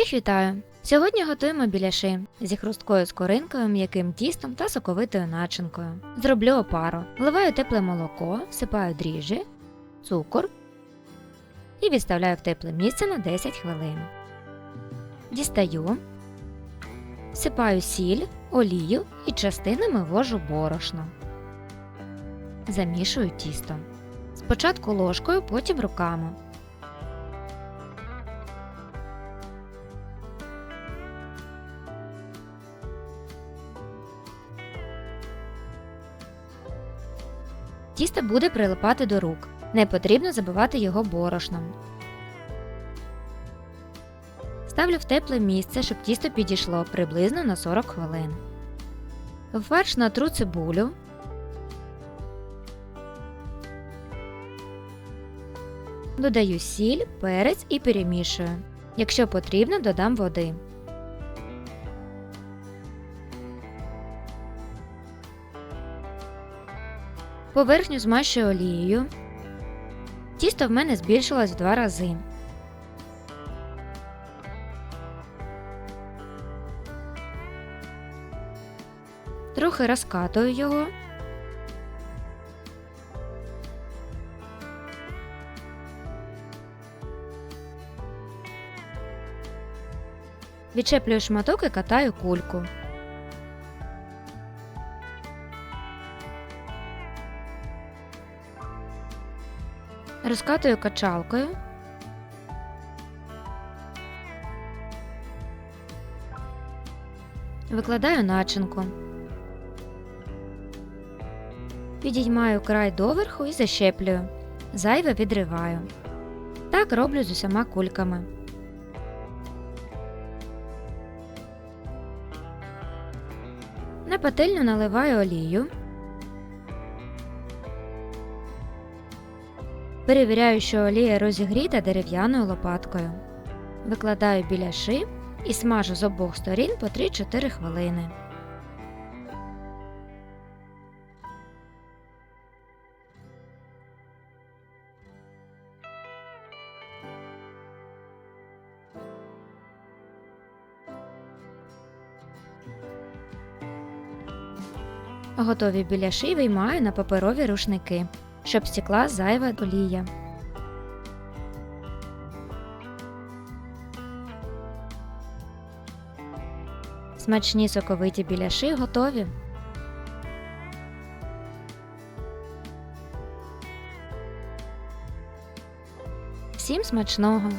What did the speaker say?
Всіх вітаю! Сьогодні готуємо біляши зі хрусткою скоринкою, м'яким тістом та соковитою начинкою. Зроблю опару. Вливаю тепле молоко, всипаю дріжджі, цукор і відставляю в тепле місце на 10 хвилин. Дістаю, всипаю сіль, олію і частинами ввожу борошно. Замішую тісто. Спочатку ложкою, потім руками. Тісто буде прилипати до рук. Не потрібно забивати його борошном. Ставлю в тепле місце, щоб тісто підійшло приблизно на 40 хвилин. В фарш натру цибулю. Додаю сіль, перець і перемішую. Якщо потрібно, додам води. Поверхню змащую олією. Тісто в мене збільшилось в два рази. Трохи розкатую його. Відчеплюю шматок і катаю кульку. Розкатую качалкою. Викладаю начинку. Підіймаю край доверху і защеплюю. Зайве відриваю. Так роблю з усіма кульками. На пательню наливаю олію. Перевіряю, що олія розігріта дерев'яною лопаткою. Викладаю біляши і смажу з обох сторін по 3-4 хвилини. Готові біляши виймаю на паперові рушники, щоб стекла зайва олія. Смачні соковиті біляші готові. Всім смачного!